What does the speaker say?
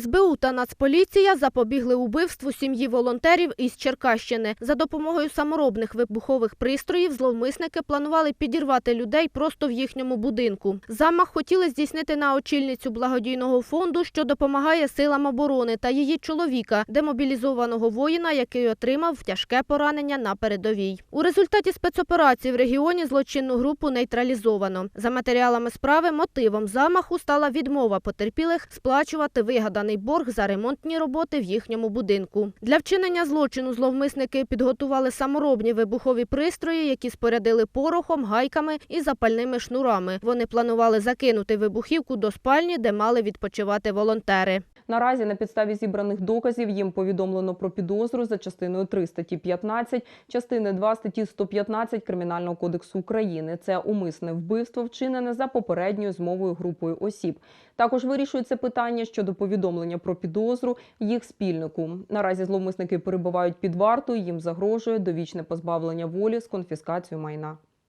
СБУ та Нацполіція запобігли убивству сім'ї волонтерів із Черкащини. За допомогою саморобних вибухових пристроїв зловмисники планували підірвати людей просто в їхньому будинку. Замах хотіли здійснити на очільницю благодійного фонду, що допомагає силам оборони, та її чоловіка, демобілізованого воїна, який отримав тяжке поранення на передовій. У результаті спецоперації в регіоні злочинну групу нейтралізовано. За матеріалами справи мотивом замаху стала відмова потерпілих сплачувати вигаданий борг за ремонтні роботи в їхньому будинку. Для вчинення злочину зловмисники підготували саморобні вибухові пристрої, які спорядили порохом, гайками і запальними шнурами. Вони планували закинути вибухівку до спальні, де мали відпочивати волонтери. Наразі на підставі зібраних доказів їм повідомлено про підозру за частиною 3 статті 15, частини 2 статті 115 Кримінального кодексу України. Це умисне вбивство, вчинене за попередньою змовою групою осіб. Також вирішується питання щодо повідомлення про підозру їх спільнику. Наразі зловмисники перебувають під вартою. Їм загрожує довічне позбавлення волі з конфіскацією майна.